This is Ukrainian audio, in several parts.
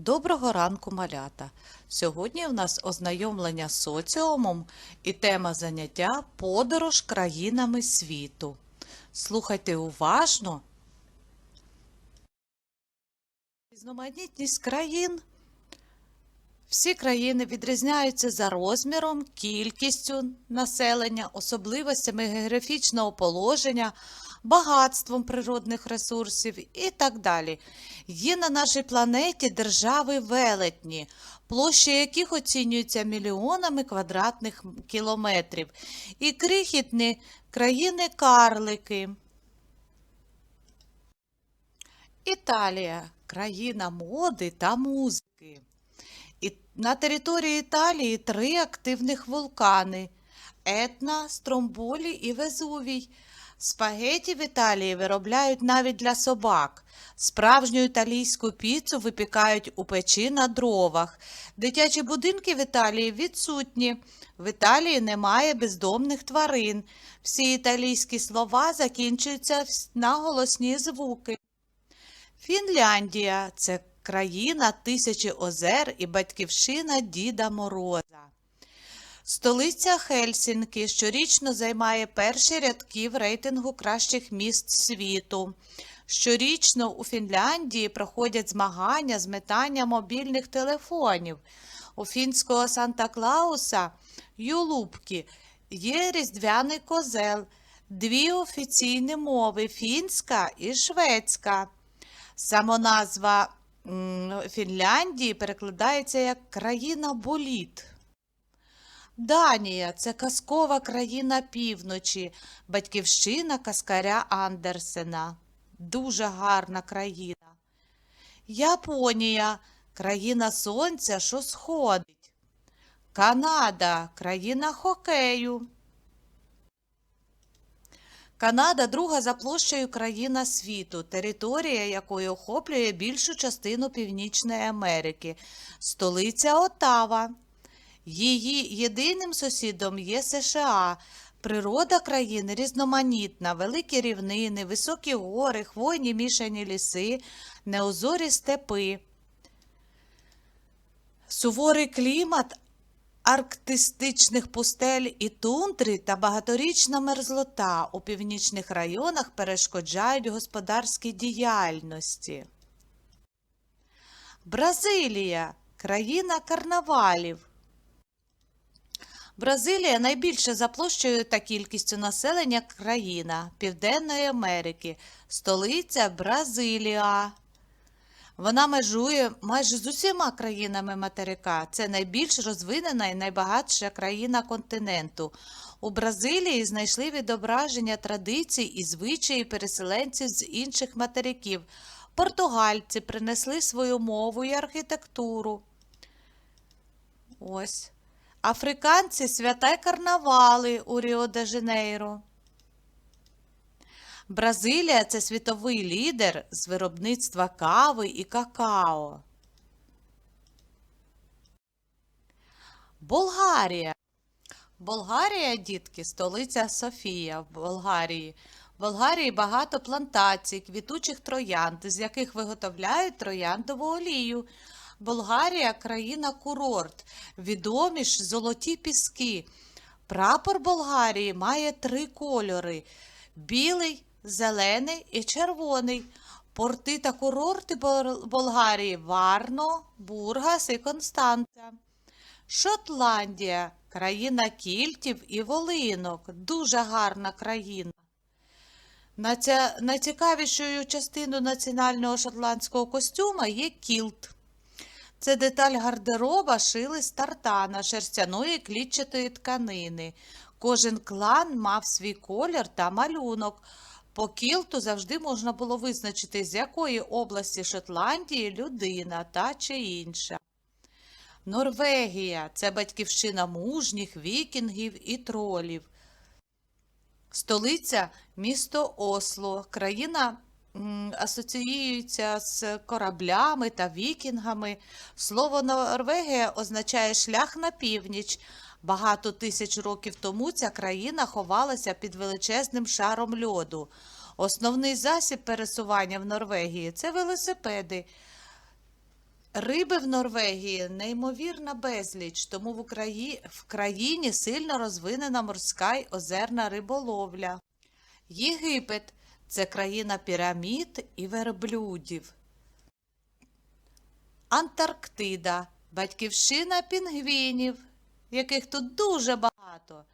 Доброго ранку, малята! Сьогодні в нас ознайомлення з соціумом і тема заняття Подорож країнами світу. Слухайте уважно. Різноманітність країн. Всі країни відрізняються за розміром, кількістю населення, особливостями географічного положення, багатством природних ресурсів і так далі. Є на нашій планеті держави велетні, площі яких оцінюються мільйонами квадратних кілометрів, і крихітні країни-карлики. Італія країна моди та музики. І на території Італії три активних вулкани Етна, Стромболі і Везувій. Спагеті в Італії виробляють навіть для собак. Справжню італійську піцу випікають у печі на дровах. Дитячі будинки в Італії відсутні. В Італії немає бездомних тварин. Всі італійські слова закінчуються на голосні звуки. Фінляндія це країна тисячі озер і батьківщина Діда Мороза. Столиця Хельсінки щорічно займає перші рядки в рейтингу кращих міст світу. Щорічно у Фінляндії проходять змагання з метання мобільних телефонів. У фінського Санта-Клауса Юлупки є різдвяний козел, дві офіційні мови фінська і шведська. Самоназва Фінляндії перекладається як країна боліт. Данія це казкова країна півночі, батьківщина каскаря Андерсена. Дуже гарна країна. Японія країна сонця, що сходить. Канада країна хокею. Канада друга за площею країна світу, територія якої охоплює більшу частину Північної Америки, столиця Отава. Її єдиним сусідом є США. Природа країни різноманітна, великі рівнини, високі гори, хвойні мішані ліси, неозорі степи. Суворий клімат арктистичних пустель і тундри та багаторічна мерзлота у північних районах перешкоджають господарській діяльності. Бразилія країна карнавалів. Бразилія найбільша за площею та кількістю населення країна Південної Америки, столиця Бразилія. Вона межує майже з усіма країнами материка. Це найбільш розвинена і найбагатша країна континенту. У Бразилії знайшли відображення традицій і звичаї переселенців з інших материків. Португальці принесли свою мову і архітектуру. Ось. Африканці свята карнавали у Ріо-де-Жанейро. Бразилія це світовий лідер з виробництва кави і какао. Болгарія. Болгарія, дітки, столиця Софія в Болгарії. В Болгарії багато плантацій, квітучих троянд, з яких виготовляють трояндову олію. Болгарія країна курорт, відомі ж золоті піски. Прапор Болгарії має три кольори: білий, зелений і червоний. Порти та курорти Болгарії Варно, Бургас і Констанца. Шотландія країна кільтів і волинок. Дуже гарна країна. Найцікавішою частиною національного шотландського костюма є кілт. Це деталь гардероба шили з тартана, шерстяної клітчатої тканини. Кожен клан мав свій колір та малюнок. По кілту завжди можна було визначити, з якої області Шотландії людина та чи інша. Норвегія це батьківщина мужніх, вікінгів і тролів. Столиця місто Осло. Країна асоціюється з кораблями та вікінгами. Слово Норвегія означає шлях на північ. Багато тисяч років тому ця країна ховалася під величезним шаром льоду. Основний засіб пересування в Норвегії це велосипеди. Риби в Норвегії неймовірна безліч, тому в, Украї... в країні сильно розвинена морська й озерна риболовля. Єгипет це країна пірамід і верблюдів. Антарктида батьківщина пінгвінів, яких тут дуже багато.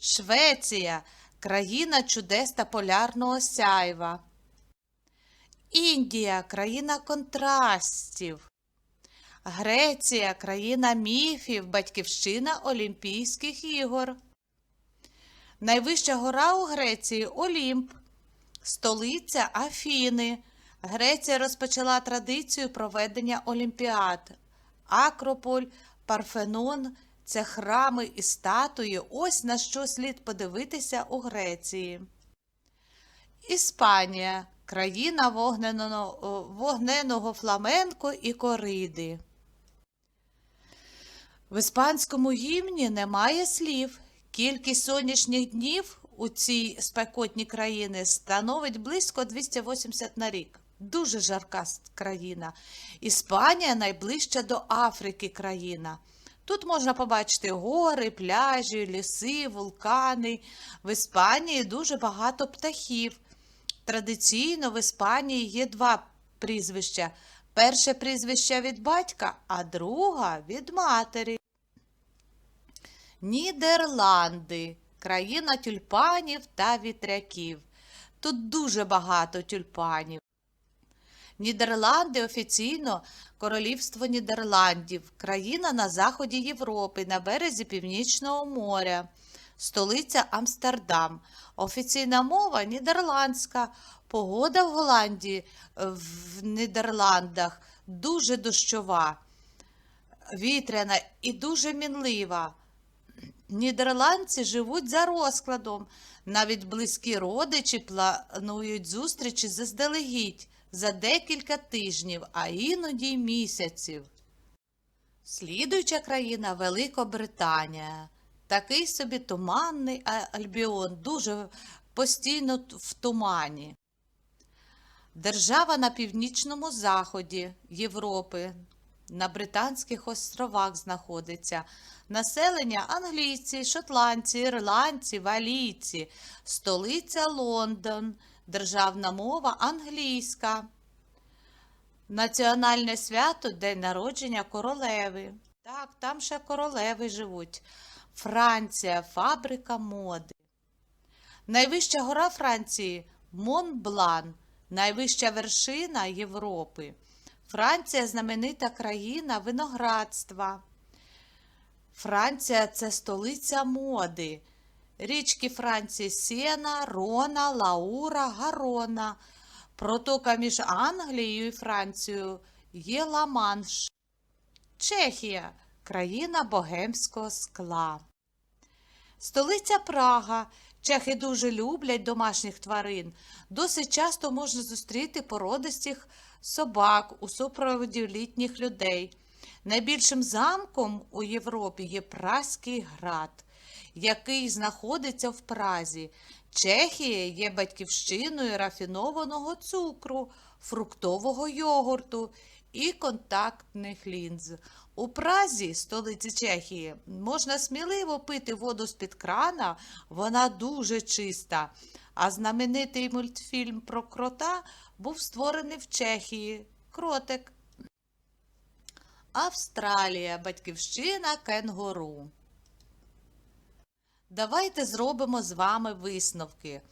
Швеція країна чудес та полярного сяйва. Індія країна контрастів. Греція країна міфів, батьківщина Олімпійських ігор. Найвища гора у Греції Олімп, столиця Афіни. Греція розпочала традицію проведення олімпіад. Акрополь, Парфенон це храми і статуї. Ось на що слід подивитися у Греції. Іспанія країна вогненого, вогненого фламенко і кориди. В іспанському гімні немає слів. Кількість сонячних днів у цій спекотній країні становить близько 280 на рік. Дуже жарка країна. Іспанія найближча до Африки країна. Тут можна побачити гори, пляжі, ліси, вулкани. В Іспанії дуже багато птахів. Традиційно в Іспанії є два прізвища. Перше прізвище від батька, а друге від матері. Нідерланди країна тюльпанів та вітряків. Тут дуже багато тюльпанів. Нідерланди офіційно Королівство Нідерландів, країна на заході Європи, на березі Північного моря, столиця Амстердам. Офіційна мова нідерландська. Погода в Голландії в Нідерландах дуже дощова, вітряна і дуже мінлива. Нідерландці живуть за розкладом. Навіть близькі родичі планують зустрічі заздалегідь за декілька тижнів, а іноді й місяців. Слідуюча країна Великобританія. Такий собі туманний альбіон, дуже постійно в тумані. Держава на північному заході Європи, на Британських островах знаходиться. Населення англійці, шотландці, ірландці, валійці, столиця Лондон, державна мова англійська. Національне свято День народження королеви. Так, там ще королеви живуть. Франція, фабрика моди. Найвища гора Франції Монблан, найвища вершина Європи. Франція знаменита країна виноградства. Франція це столиця моди. Річки Франції Сена, Рона, Лаура, Гарона. Протока між Англією і Францією є Ла-Манш. Чехія країна богемського скла. Столиця Прага. Чехи дуже люблять домашніх тварин. Досить часто можна зустріти породистих собак у супроводі літніх людей. Найбільшим замком у Європі є Празький град, який знаходиться в Празі. Чехія є батьківщиною рафінованого цукру, фруктового йогурту і контактних лінз. У Празі, столиці Чехії, можна сміливо пити воду з-під крана, вона дуже чиста. А знаменитий мультфільм про крота був створений в Чехії. Кротик. Австралія, батьківщина кенгуру. Давайте зробимо з вами висновки.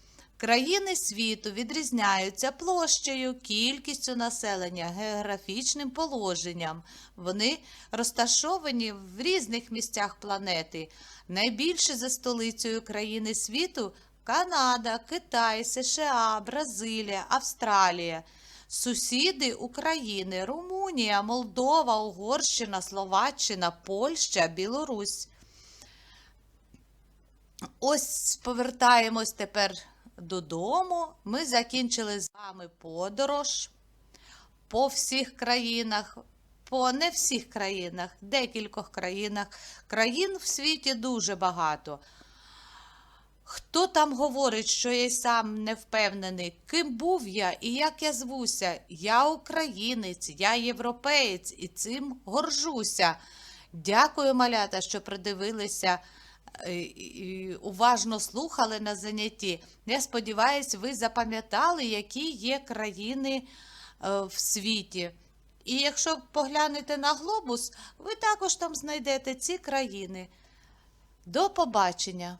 Країни світу відрізняються площею, кількістю населення, географічним положенням. Вони розташовані в різних місцях планети. Найбільше за столицею країни світу Канада, Китай, США, Бразилія, Австралія. Сусіди України, Румунія, Молдова, Угорщина, Словаччина, Польща, Білорусь. Ось повертаємось тепер додому. Ми закінчили з вами подорож по всіх країнах, по не всіх країнах, декількох країнах. Країн в світі дуже багато. Хто там говорить, що я сам не впевнений, ким був я і як я звуся? Я українець, я європеєць і цим горжуся. Дякую, малята, що придивилися уважно слухали на занятті. Я сподіваюся, ви запам'ятали, які є країни е, в світі. І якщо поглянете на глобус, ви також там знайдете ці країни. До побачення!